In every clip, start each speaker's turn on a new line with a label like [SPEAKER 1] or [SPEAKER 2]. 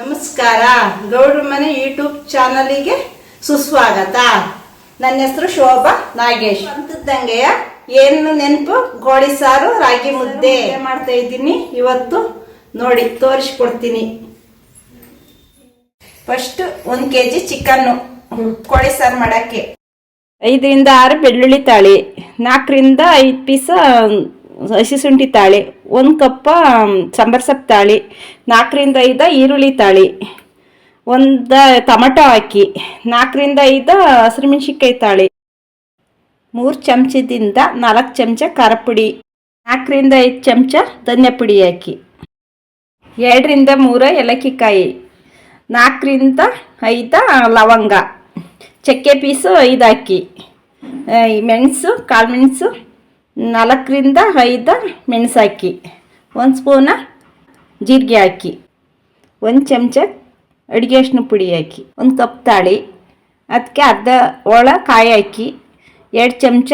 [SPEAKER 1] ನಮಸ್ಕಾರ. ಗೌಡ್ರ ಮನೆ ಯೂಟ್ಯೂಬ್ ಚಾನಲಿಗೆ ಸುಸ್ವಾಗತ. ನನ್ನ ಹೆಸರು ಶೋಭಾ ನಾಗೇಶ್. ಅಂತದ್ದಂಗೆಯ ಏನು ನೆನಪು? ಗೋಳಿ ಸಾರು, ರಾಗಿ ಮುದ್ದೆ ಮಾಡ್ತಾ ಇದ್ದೀನಿ. ಇವತ್ತು ನೋಡಿ, ತೋರಿಸ್ಕೊಡ್ತೀನಿ. ಫಸ್ಟ್ ಒಂದು ಕೆ ಜಿ ಚಿಕನ್ನು ಕೋಳಿ ಸಾರು ಮಾಡಕ್ಕೆ. ಐದರಿಂದ ಆರು ಬೆಳ್ಳುಳ್ಳಿ ತಾಳಿ. ನಾಲ್ಕರಿಂದ ಐದು ಪೀಸ ಹಸಿ ಶುಂಠಿ ತಾಳಿ, ಒಂದು ಕಪ್ಪ ಸಾಂಬಾರು ಸೊಪ್ಪು ತಾಳಿ, ನಾಲ್ಕರಿಂದ ಐದ ಈರುಳ್ಳಿ ತಾಳಿ, ಒಂದು ಟಮಟೊ ಹಾಕಿ, ನಾಲ್ಕರಿಂದ ಐದು ಹಸಿರುಮೆಣ್ಸಿನ್ಕಾಯಿ ತಾಳಿ, ಮೂರು ಚಮಚದಿಂದ ನಾಲ್ಕು ಚಮಚ ಖಾರ ಪುಡಿ, ನಾಲ್ಕರಿಂದ ಐದು ಚಮಚ ಧನ್ಯ ಪುಡಿ ಹಾಕಿ, ಎರಡರಿಂದ ಮೂರು ಏಲಕ್ಕಿಕಾಯಿ, ನಾಲ್ಕರಿಂದ ಐದು ಲವಂಗ, ಚಕ್ಕೆ ಪೀಸು ಐದು ಹಾಕಿ ಮೆಣಸು, ಕಾಳು ಮೆಣಸು ನಾಲ್ಕರಿಂದ ಐದು ಮೆಣಸು ಹಾಕಿ ಒಂದು ಸ್ಪೂನ ಜೀರಿಗೆ ಹಾಕಿ. ಒಂದು ಚಮಚ ಅಡುಗೆ ಅರಿಶಿನ ಪುಡಿ ಹಾಕಿ. ಒಂದು ಕಪ್ ತಾಳಿ. ಅದಕ್ಕೆ ಅರ್ಧ ಒಳ ಕಾಯಿ ಹಾಕಿ. ಎರಡು ಚಮಚ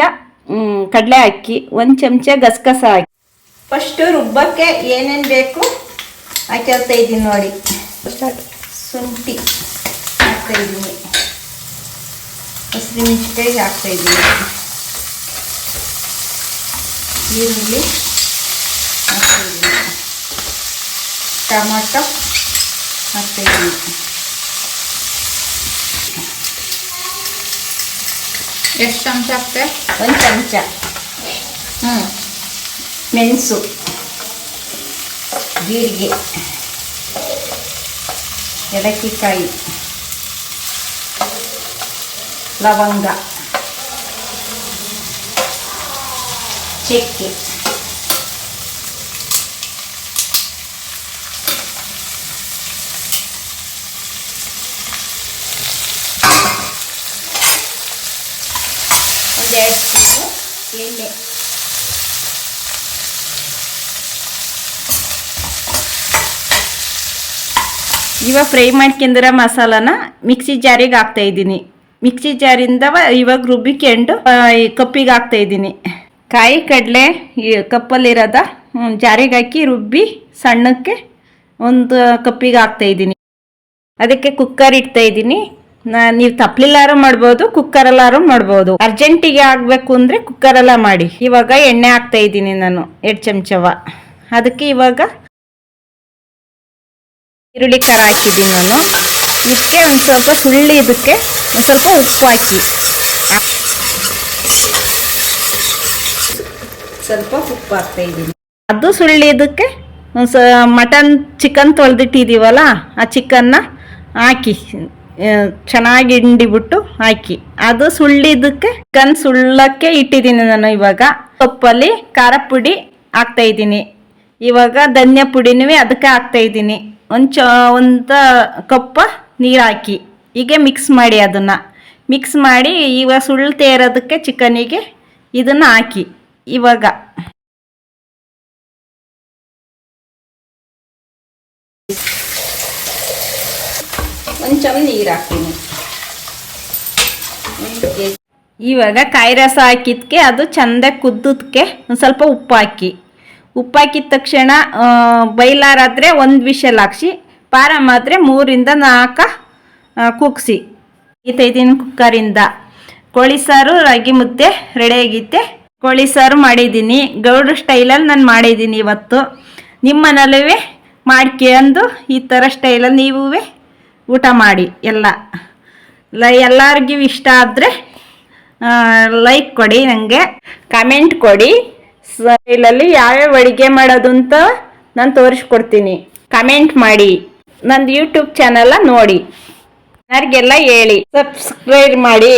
[SPEAKER 1] ಕಡಲೆ ಹಾಕಿ. ಒಂದು ಚಮಚ ಗಸಗಸ ಹಾಕಿ. ಫಸ್ಟು ರುಬ್ಬಕ್ಕೆ ಏನೇನು ಬೇಕು ಹಾಕಿರ್ತಾ ಇದ್ದೀನಿ ನೋಡಿ. ಶುಂಠಿ ಹಾಕ್ತಾ ಇದ್ದೀನಿ. ಮಿಂಚಿಕಾಯಿ ಹಾಕ್ತಾ ಇದ್ದೀನಿ. ಈರುಳ್ಳಿ ಹಾಕ್ತೀವಿ ಇದ್ದೀನಿ ಹಾಕ್ತೀವಿ ಹಾಕ್ತಾ
[SPEAKER 2] ಎಷ್ಟು ಚಮಚ ಹಾಕ್ತೆ
[SPEAKER 1] ಒಂದು ಚಮಚ ಹ್ಞೂ ಮೆಣಸು. ಜೀರಿಗೆ. ಏಲಕ್ಕಿಕಾಯಿ ಲವಂಗ. ಚಕ್ಕೆ ಒಂದೆರಡು ಸ್ಪೂನು ಎಣ್ಣೆ ಇವಾಗ ಫ್ರೈ ಮಾಡ್ಕೊಂಡಿರೋ ಮಸಾಲಾನ ಮಿಕ್ಸಿ ಜಾರಿಗೆ ಹಾಕ್ತಾ ಇದ್ದೀನಿ ಮಿಕ್ಸಿ ಜಾರಿಂದ ಇವಾಗ ರುಬ್ಬಿಕೊಂಡು ಆ, ಈ ಕಪ್ಪಿಗೆ ಹಾಕ್ತಾ ಇದ್ದೀನಿ ಕಾಯಿ ಕಡಲೆ, ಈ ಕಪ್ಪಲ್ಲಿರೋದ ಜಾರಿಗೆ ಹಾಕಿ ರುಬ್ಬಿ ಸಣ್ಣಕ್ಕೆ ಒಂದು ಕಪ್ಪಿಗೆ ಹಾಕ್ತಾ ಇದ್ದೀನಿ. ಅದಕ್ಕೆ ಕುಕ್ಕರ್ ಇಡ್ತಾ ಇದ್ದೀನಿ. ನೀವು ತಪ್ಲಿಲ್ಲಾರು ಮಾಡ್ಬೋದು ಕುಕ್ಕರಲ್ಲಾರು ಮಾಡ್ಬೋದು. ಅರ್ಜೆಂಟಿಗೆ ಆಗಬೇಕು ಅಂದರೆ ಕುಕ್ಕರೆಲ್ಲ ಮಾಡಿ. ಇವಾಗ ಎಣ್ಣೆ ಹಾಕ್ತಾ ಇದ್ದೀನಿ ನಾನು, ಎರಡು ಚಮಚವ. ಅದಕ್ಕೆ ಇವಾಗ ಈರುಳ್ಳಿ ಖಾರ ಹಾಕಿದ್ದೀನಿ ನಾನು. ಇದಕ್ಕೆ ಒಂದು ಸ್ವಲ್ಪ ಸುಳ್ಳಿ ಇದಕ್ಕೆ, ಒಂದು ಸ್ವಲ್ಪ ಉಪ್ಪು ಹಾಕಿ. ಸ್ವಲ್ಪ ಉಪ್ಪು ಹಾಕ್ತಾ ಇದ್ದೀನಿ. ಅದು ಸುಳ್ಳಿ ಇದಕ್ಕೆ? ಸ, ಮಟನ್ ಚಿಕನ್ ತೊಳೆದಿಟ್ಟಿದ್ದೀವಲ್ಲ ಆ ಚಿಕನ್ನ ಹಾಕಿ ಚೆನ್ನಾಗಿ ಹಿಂಡಿಬಿಟ್ಟು ಹಾಕಿ. ಅದು ಸುಳ್ಳಿದಕ್ಕೆ ಚಿಕನ್ ಸುಳ್ಳಕ್ಕೆ ಇಟ್ಟಿದ್ದೀನಿ ನಾನು ಇವಾಗ. ಸೊಪ್ಪಲ್ಲಿ ಖಾರ ಪುಡಿ ಹಾಕ್ತಾ ಇದ್ದೀನಿ. ಇವಾಗ ಧನ್ಯ ಪುಡಿನೂ ಅದಕ್ಕೆ ಹಾಕ್ತಾ ಇದ್ದೀನಿ. ಒಂದು ಚ, ಒಂದು ಕಪ್ಪ ನೀರು ಹಾಕಿ. ಹೀಗೆ ಮಿಕ್ಸ್ ಮಾಡಿ ಅದನ್ನು. ಮಿಕ್ಸ್ ಮಾಡಿ ಇವಾಗ ಸುಳ್ಳು ತೇರೋದಕ್ಕೆ ಚಿಕನಿಗೆ ಇದನ್ನು ಹಾಕಿ. ಇವಾಗ. ಒಂದು ಚಮ ನೀರು ಹಾಕ್ತೀನಿ. ಇವಾಗ ಕಾಯಿ ರಸ ಹಾಕಿದ್ಕೆ ಅದು ಚಂದ ಕುದ್ದಕ್ಕೆ ಒಂದು ಸ್ವಲ್ಪ ಉಪ್ಪು ಹಾಕಿ. ಉಪ್ಪು ಹಾಕಿದ ತಕ್ಷಣ ಬೈಲಾರಾದ್ರೆ ಒಂದು ವಿಷಲ್ ಹಾಕ್ಸಿ ಪಾರ ಮಾತ್ರ ಮೂರಿಂದ ನಾಲ್ಕು ಕುಗ್ಸಿ. ತೈದಿನ ಕುಕ್ಕರಿಂದ. ಕೋಳಿ ಸಾರು ರಾಗಿ ಮುದ್ದೆ ರೆಡಿ ಆಗೈತೆ ಕೋಳಿ ಸಾರು ಮಾಡಿದ್ದೀನಿ. ಗೌಡ್ರ ಸ್ಟೈಲಲ್ಲಿ ನಾನು ಮಾಡಿದ್ದೀನಿ ಇವತ್ತು. ನಿಮ್ಮ ಮನೇಲೂ ಮಾಡ್ಕೊಂಡು ಈ ಥರ ಸ್ಟೈಲಲ್ಲಿ ನೀವೂ ಊಟ ಮಾಡಿ ಎಲ್ಲ. ಎಲ್ಲರಿಗೂ ಇಷ್ಟ ಆದರೆ ಲೈಕ್ ಕೊಡಿ ನನಗೆ ಕಮೆಂಟ್ ಕೊಡಿ. ಸ್ಟೈಲಲ್ಲಿ ಯಾವ್ಯಾವ ಅಡುಗೆ ಮಾಡೋದು ಅಂತ ನಾನು ತೋರಿಸ್ಕೊಡ್ತೀನಿ. ಕಮೆಂಟ್ ಮಾಡಿ. ನಂದು ಯೂಟ್ಯೂಬ್ ಚಾನಲ ನೋಡಿ. ಯಾರಿಗೆಲ್ಲ ಹೇಳಿ. ಸಬ್ಸ್ಕ್ರೈಬ್ ಮಾಡಿ.